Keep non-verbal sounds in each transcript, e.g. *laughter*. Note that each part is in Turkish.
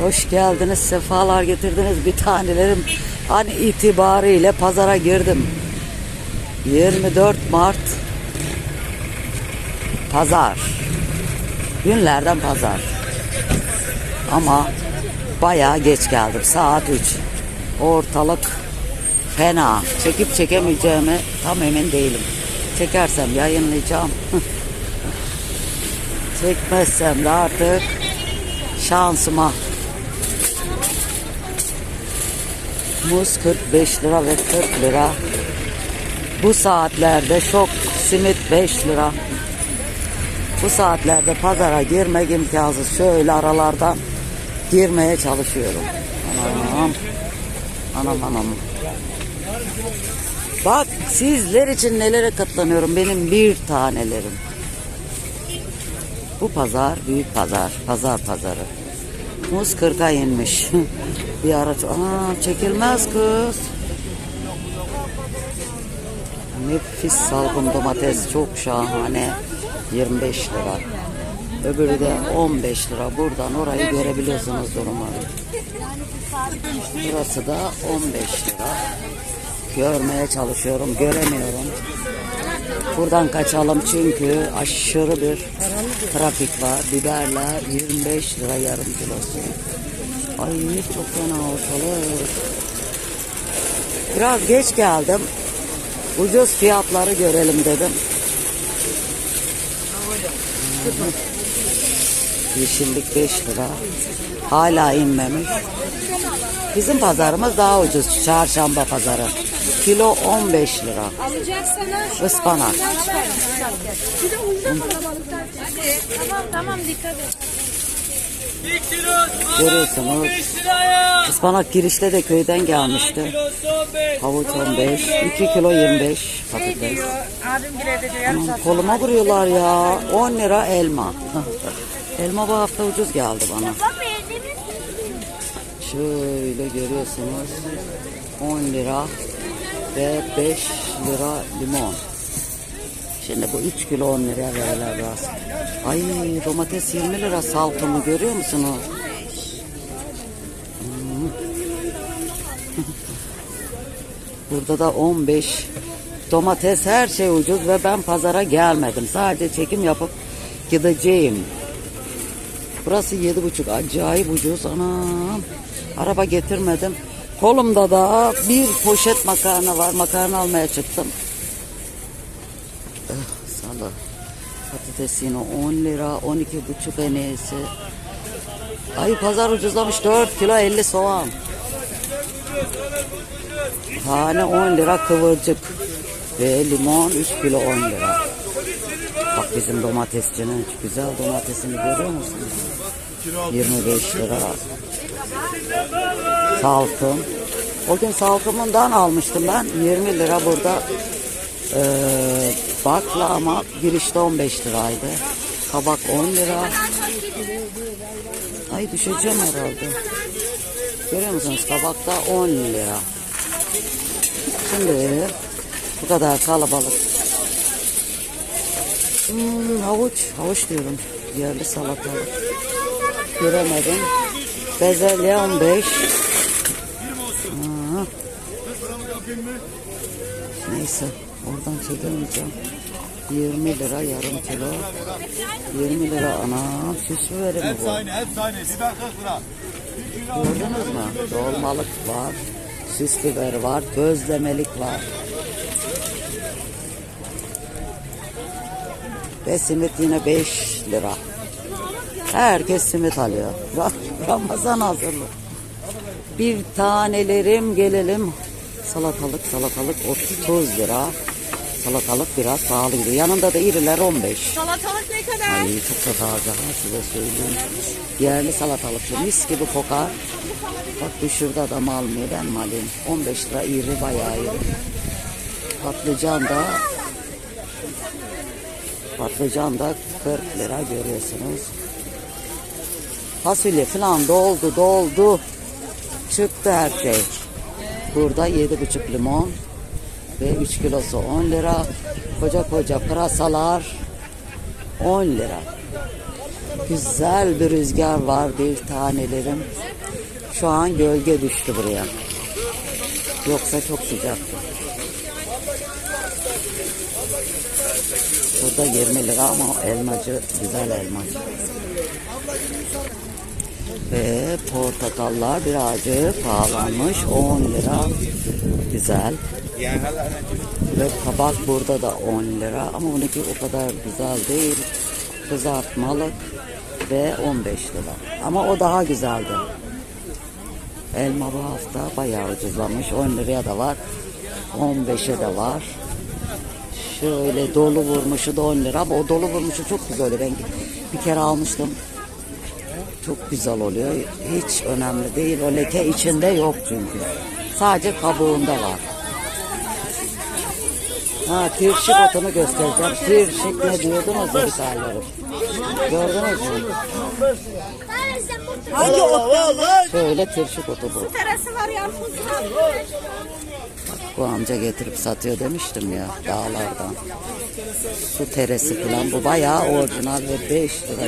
Hoş geldiniz, sefalar getirdiniz bir tanelerim. An itibariyle pazara girdim. 24 Mart Pazar. Günlerden pazar. Ama bayağı geç geldim. Saat 3. Ortalık fena. Çekip çekemeyeceğimi tam emin değilim. Çekersem yayınlayacağım. *laughs* Çekmezsem de artık şansıma. Muz 45 lira ve 40 lira. Bu saatlerde şok simit 5 lira. Bu saatlerde pazara girmek imkansız. Şöyle aralardan girmeye çalışıyorum. Anam. Anam anam. Bak sizler için nelere katlanıyorum benim bir tanelerim. Bu pazar büyük pazar. Pazar pazarı. Muz 40'a inmiş. *laughs* bir araç. Aa çekilmez kız. Nefis salgın domates çok şahane. 25 lira. Öbürü de 15 lira. Buradan orayı görebiliyorsunuz durumu. Burası da 15 lira. Görmeye çalışıyorum. Göremiyorum. Buradan kaçalım çünkü aşırı bir trafik var. Biberler 25 lira yarım kilosu. Ay çok fena ortalık. Biraz geç geldim. Ucuz fiyatları görelim dedim. Yeşillik 5 lira. Hala inmemiş. Bizim pazarımız daha ucuz. Çarşamba pazarı. Kilo 15 lira. Alacaksanız Ispanak. Tamam tamam dikkat et. Görüyorsunuz. 15 liraya. Ispanak girişte de köyden gelmişti. Kilosu 15. Havuç 15. 2 kilo 25 patates. Aman, koluma vuruyorlar ya. 10 lira elma. Elma bu hafta ucuz geldi bana. Şöyle görüyorsunuz. 10 lira ve 5 lira limon. Şimdi bu 3 kilo 10 liraya verirler biraz. Ay domates 20 lira salkımı görüyor musunuz? Hmm. *laughs* Burada da 15 domates her şey ucuz ve ben pazara gelmedim. Sadece çekim yapıp gideceğim. Burası yedi buçuk acayip ucuz anam. Araba getirmedim. Kolumda da bir poşet makarna var. Makarna almaya çıktım. Eh, salı. Patates yine 10 lira, 12 buçuk enesi. Ay pazar ucuzlamış 4 kilo 50 soğan. Tane 10 lira kıvırcık. Ve limon 3 kilo 10 lira. Bizim domatesçinin güzel domatesini görüyor musunuz? 25 lira. Salkım. O gün salkımından almıştım ben. 20 lira burada. Ee, bakla ama girişte 15 liraydı. Kabak 10 lira. Ay düşeceğim herhalde. Görüyor musunuz? Kabakta 10 lira. Şimdi bu kadar kalabalık. Hmm, havuç, havuç diyorum. Yerli salatalık. Göremedim. Bezelye 15. Aa. Neyse, oradan çekemeyeceğim. 20 lira yarım kilo. 20 lira ana süs biberi mi Hepsi bu? aynı, hepsi aynı. Biber 40 lira. Gördünüz mü? Dolmalık var. Süs biber var. Gözlemelik var. Ve simit yine 5 lira. Herkes simit alıyor. Ra- *laughs* Ramazan hazırlık. Bir tanelerim gelelim. Salatalık salatalık 30 lira. Salatalık biraz pahalı. Yanında da iriler 15. Salatalık ne kadar? Ay çok da taze ha size söyleyeyim. Yerli salatalıklı mis gibi kokar. Bak bu şurada adam almıyor ben mi alayım? 15 lira iri bayağı iri. Patlıcan da patlıcan da 40 lira görüyorsunuz. Fasulye falan doldu doldu. Çıktı her şey. Burada 7,5 limon ve 3 kilosu 10 lira. Koca koca pırasalar 10 lira. Güzel bir rüzgar var bir tanelerim. Şu an gölge düştü buraya. Yoksa çok sıcaktı. Burada 20 lira ama elmacı güzel elmacı. Ve portakallar birazcık pahalanmış 10 lira. Güzel. Ve kabak burada da 10 lira ama bununki o kadar güzel değil. Kızartmalık ve 15 lira. Ama o daha güzeldi. Elma bu hafta bayağı ucuzlamış. 10 liraya da var. 15'e de var. Şöyle dolu vurmuşu da 10 lira ama o dolu vurmuşu çok güzel oluyor. Ben bir kere almıştım. Çok güzel oluyor. Hiç önemli değil. O leke içinde yok çünkü. Sadece kabuğunda var. Ha tirşik otunu göstereceğim. Tirşik ne diyordunuz da bir taneleri. Gördünüz mü? Hangi ot? Şöyle tirşik otu bu. Terası var ya. Bu amca getirip satıyor demiştim ya dağlardan. Su teresi falan bu bayağı orijinal ve 5 lira.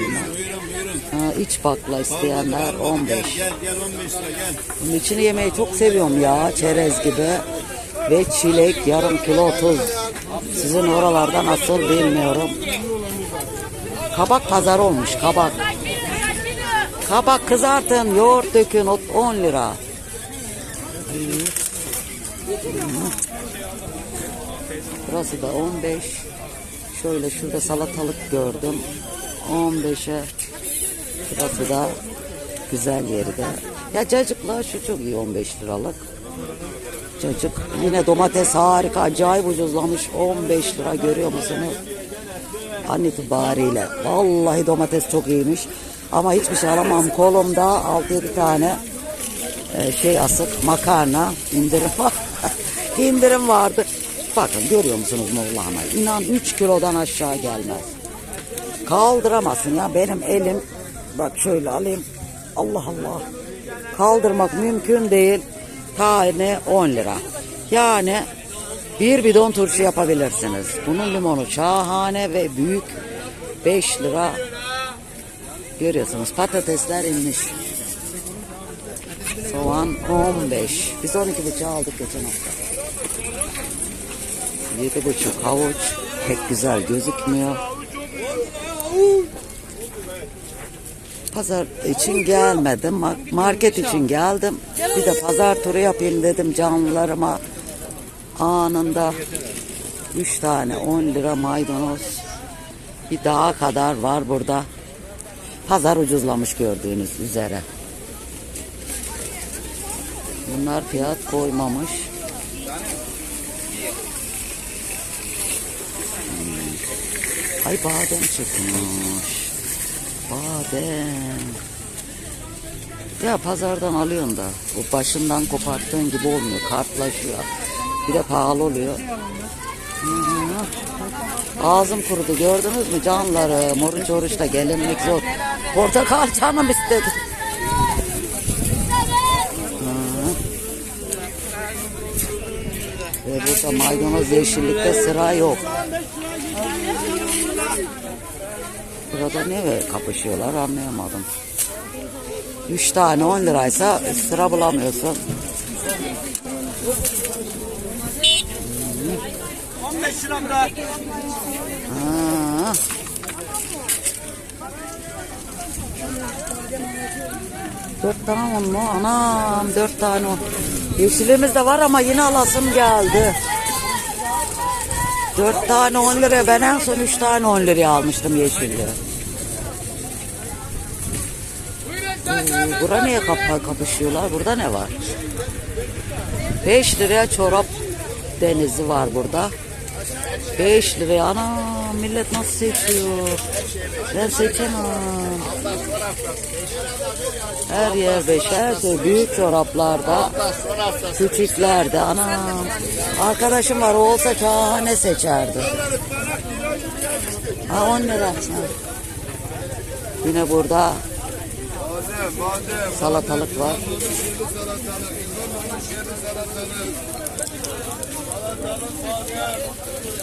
Ha, iç bakla isteyenler 15. Gel gel 15 lira gel. Bunun içini yemeyi çok seviyorum ya çerez gibi. Ve çilek yarım kilo 30. Sizin oralarda nasıl bilmiyorum. Kabak pazarı olmuş kabak. Kabak kızartın, yoğurt dökün o- 10 lira. Burası da 15. Şöyle şurada salatalık gördüm. 15'e. Burası da güzel yeri de. Ya cacıklar şu çok iyi 15 liralık. Cacık. Yine domates harika acayip ucuzlamış 15 lira görüyor musunuz? An itibariyle. Vallahi domates çok iyiymiş. Ama hiçbir şey alamam. Kolumda 6-7 tane e, şey asık makarna indirim. İndirim vardı. Bakın görüyor musunuz Mevlana? İnan 3 kilodan aşağı gelmez. Kaldıramazsın ya benim elim. Bak şöyle alayım. Allah Allah. Kaldırmak mümkün değil. Tane 10 lira. Yani bir bidon turşu yapabilirsiniz. Bunun limonu şahane ve büyük 5 lira. Görüyorsunuz patatesler inmiş. Soğan 15. Biz 12 buçuğu aldık geçen hafta. 7 buçuk havuç. Pek güzel gözükmüyor. Pazar için gelmedim. ma- Market için geldim. Bir de pazar turu yapayım dedim canlılarıma. Anında 3 tane 10 lira maydanoz. Bir daha kadar var burada. Pazar ucuzlamış gördüğünüz üzere. Bunlar fiyat koymamış. Ay badem çıkmış. Badem. Ya pazardan alıyorsun da bu başından koparttığın gibi olmuyor. Kartlaşıyor. Bir de pahalı oluyor. Ağzım kurudu gördünüz mü canları? Oruç oruçta gelinmek zor. Portakal canım istedi. Ve burada maydanoz yeşillikte sıra yok. Burada ne kapışıyorlar anlayamadım. Üç tane 10 liraysa sıra bulamıyorsun. 15 lira bırak. Ha. Dört tane un mu? Anam dört tane un. Yeşilimiz de var ama yine alasım geldi. Dört tane on liraya ben en son üç tane on liraya almıştım yeşilli. Oo, Bura niye kapa kapışıyorlar? Burada ne var? Beş liraya çorap denizi var burada. 5 liraya ana millet nasıl seçiyor? Ben seçemem. Her yer beş, her şey büyük çoraplarda, küçüklerde ana. Arkadaşım var o olsa şahane seçerdi. Ha 10 lira. Yine burada salatalık var.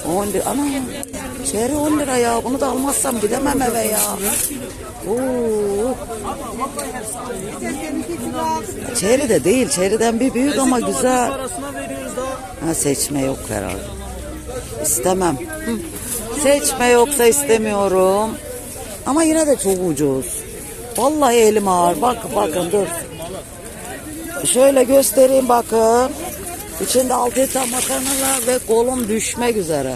10 lira. Ana çeri 10 lira ya. Bunu da almazsam gidemem eve ya. Oo. Çeri de değil. Çeriden bir büyük ama güzel. Ha, seçme yok herhalde. İstemem. Seçme yoksa istemiyorum. Ama yine de çok ucuz. Vallahi elim ağır. Bak bakın dur. Şöyle göstereyim bakın. İçinde altı etten makarnalar ve kolum düşmek üzere.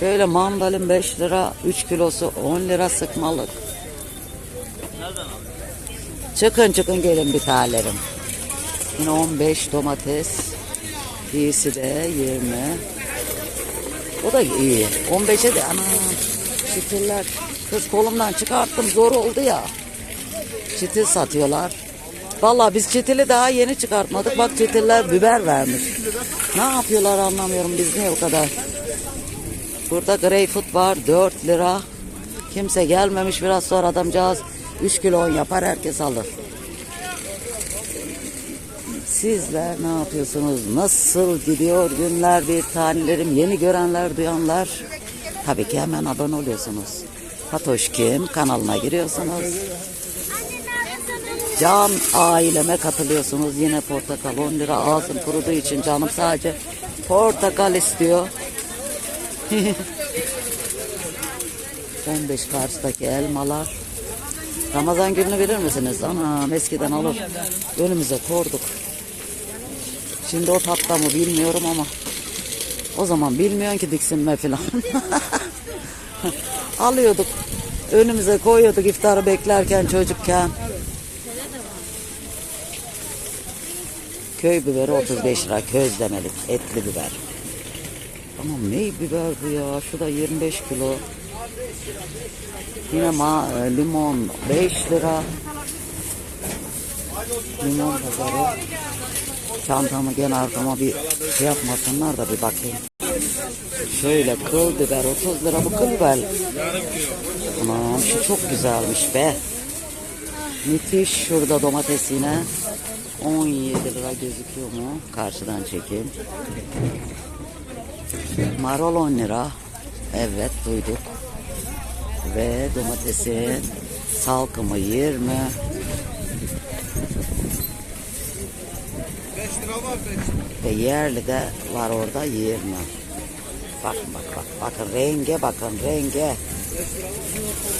Şöyle mandalin 5 lira, 3 kilosu 10 lira sıkmalık. Çıkın çıkın gelin bir tanelerim. Yine 15 domates. İyisi de 20. O da iyi. 15'e de ana çitiller. Kız kolumdan çıkarttım zor oldu ya. Çitil satıyorlar. Vallahi biz çitili daha yeni çıkartmadık. Bak çitiller biber vermiş. Ne yapıyorlar anlamıyorum biz niye o kadar. Burada greyfurt var 4 lira. Kimse gelmemiş biraz sonra adamcağız 3 kilo on yapar herkes alır. Sizler ne yapıyorsunuz? Nasıl gidiyor günler bir tanelerim? Yeni görenler, duyanlar. Tabii ki hemen abone oluyorsunuz. Fatoş Kim kanalına giriyorsunuz. Can aileme katılıyorsunuz. Yine portakal 10 lira ağzım kuruduğu için canım sadece portakal istiyor. *laughs* 15 karşıdaki elmalar. Ramazan gününü bilir misiniz? Anam eskiden alır. Önümüze korduk. Şimdi o tatta mı bilmiyorum ama o zaman bilmiyorsun ki diksinme falan. *laughs* Alıyorduk. Önümüze koyuyorduk iftarı beklerken çocukken. Köy biberi 35 lira közlemelik etli biber. Ama ne biber bu ya? Şu da 25 kilo. Yine ma e, limon 5 lira. Limon pazarı. Çantamı gene arkama bir şey yapmasınlar da bir bakayım. Şöyle kıl biber 30 lira bu kıl biber. Anam şu çok güzelmiş be. Müthiş şurada domates yine. 17 lira gözüküyor mu? Karşıdan çekeyim. Marul 10 lira. Evet duyduk. Ve domatesin salkımı 20. 5 lira var 5. Ve yerli de var orada 20. Bak bak bak bakın renge bakın renge.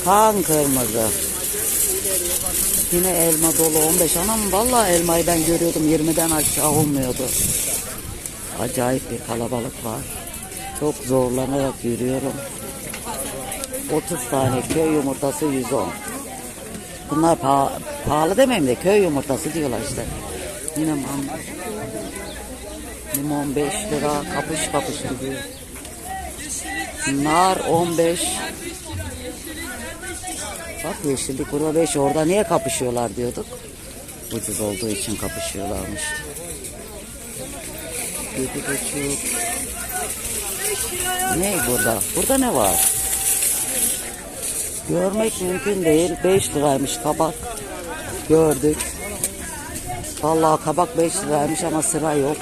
Kan kırmızı. Yine elma dolu 15 anam vallahi elmayı ben görüyordum 20'den aşağı olmuyordu. Acayip bir kalabalık var. Çok zorlanarak yürüyorum. 30 tane köy yumurtası 110. Bunlar paha- pahalı demeyeyim de köy yumurtası diyorlar işte. Yine man- limon 5 lira kapış kapış gidiyor. Nar 15. Bak yeşillik burada 5 orada niye kapışıyorlar diyorduk. Ucuz olduğu için kapışıyorlarmış. Yedi buçuk. Ne burada? Burada ne var? Görmek mümkün değil. 5 liraymış kabak. Gördük. Vallahi kabak 5 liraymış ama sıra yok.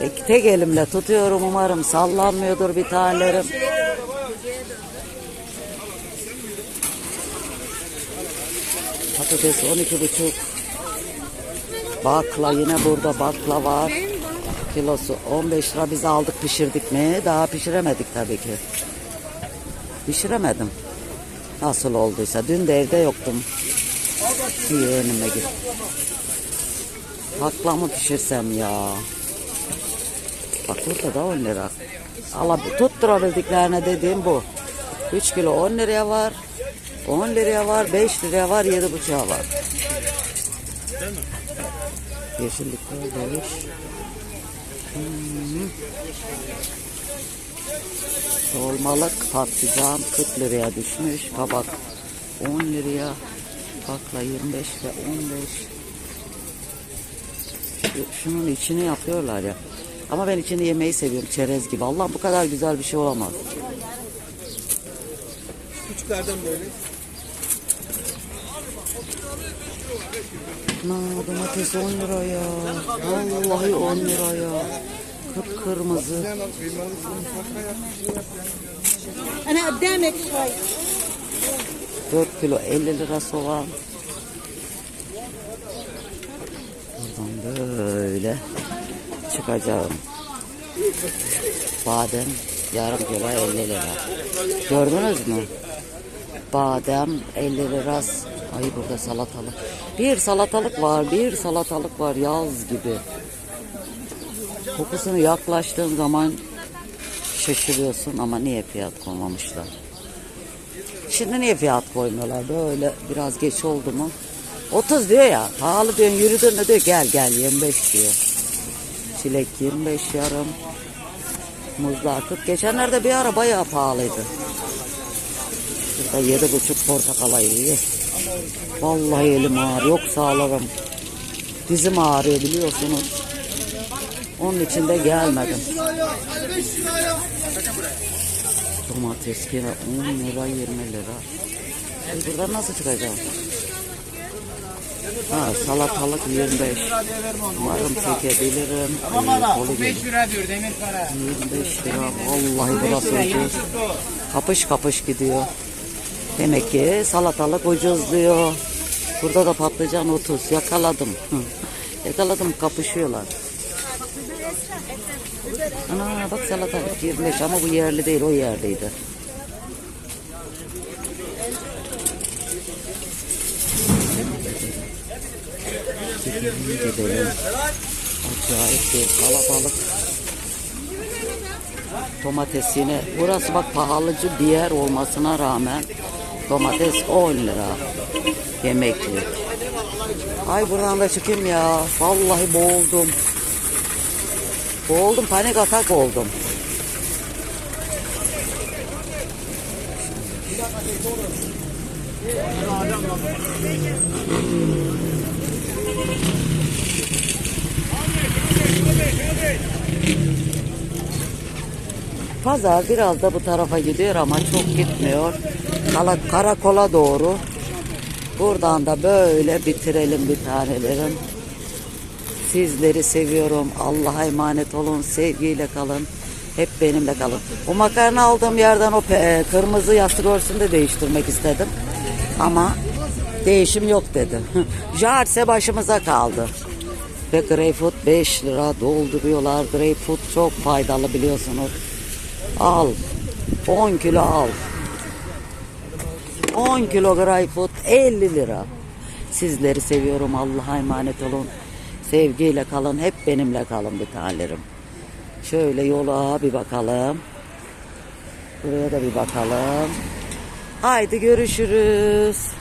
E, tek elimle tutuyorum umarım sallanmıyordur bir tanelerim. Patates 12 buçuk. Bakla yine burada bakla var. Kilosu 15 lira biz aldık pişirdik mi? Daha pişiremedik tabii ki. Pişiremedim. Nasıl olduysa. Dün de evde yoktum. Yeğenime git. Bakla mı pişirsem ya? Bak burada da 10 lira. Allah tutturabildiklerine dediğim bu. 3 kilo 10 liraya var. 10 liraya var, 5 liraya var, 7 buçuğa var. Yeşillikler 5. Hmm. Dolmalık patlıcan 40 liraya düşmüş. Kabak 10 liraya. Bakla 25 ve 15. Şu- Şunun içini yapıyorlar ya. Ama ben içini yemeyi seviyorum çerez gibi. Allah bu kadar güzel bir şey olamaz. Küçüklerden böyle. Na domates 10 lira ya. Vallahi 10 lira ya. Kıpkırmızı. Ana demek 4 kilo 50 lira soğan. Buradan böyle çıkacağım. Badem yarım kilo 50 lira. Gördünüz mü? Badem 50 lira. Ay burada salatalık. Bir salatalık var, bir salatalık var yaz gibi. Kokusunu yaklaştığın zaman şaşırıyorsun ama niye fiyat koymamışlar? Şimdi niye fiyat koymuyorlar? Böyle biraz geç oldu mu? 30 diyor ya. Pahalı diyorsun yürüdün diyor gel gel 25 diyor. Çilek 25 yarım. Muzlar 40. Geçenlerde bir ara bayağı pahalıydı. Şurada yedi buçuk portakala yiyor. Vallahi elim ağrıyor. Yoksa ağlarım. Dizim ağrıyor biliyorsunuz. Onun için de gelmedim. Domates yine 10 lira 20 lira. E buradan nasıl çıkacağım? Ha salatalık 25. Umarım çekebilirim. Ee, kolu gelir. 5 lira diyor demir para. 25 lira. Vallahi burası ucuz. Kapış kapış gidiyor. Demek ki salatalık ucuz diyor. Burada da patlıcan 30. Yakaladım. Yakaladım kapışıyorlar. Ana bak salatalık 25 ama bu yerli değil o yerdeydi. Gidelim gidelim. Acayip bir kalabalık. Domates yine. Burası bak pahalıcı bir yer olmasına rağmen domates 10 lira. Yemeklik. Ay buradan da çıkayım ya. Vallahi boğuldum. Boğuldum panik atak oldum. Pazar biraz da bu tarafa gidiyor ama çok gitmiyor. Kala, karakola doğru. Buradan da böyle bitirelim bir tanelerim. Sizleri seviyorum. Allah'a emanet olun. Sevgiyle kalın. Hep benimle kalın. O makarna aldığım yerden o kırmızı yastık örtüsünü de değiştirmek istedim. Ama değişim yok dedi. *laughs* Jarse başımıza kaldı. Ve greyfurt 5 lira dolduruyorlar. Greyfurt çok faydalı biliyorsunuz. Al. 10 kilo al. 10 kilo greyfurt 50 lira. Sizleri seviyorum. Allah'a emanet olun. Sevgiyle kalın. Hep benimle kalın bir tanelerim. Şöyle yola bir bakalım. Buraya da bir bakalım. Haydi görüşürüz.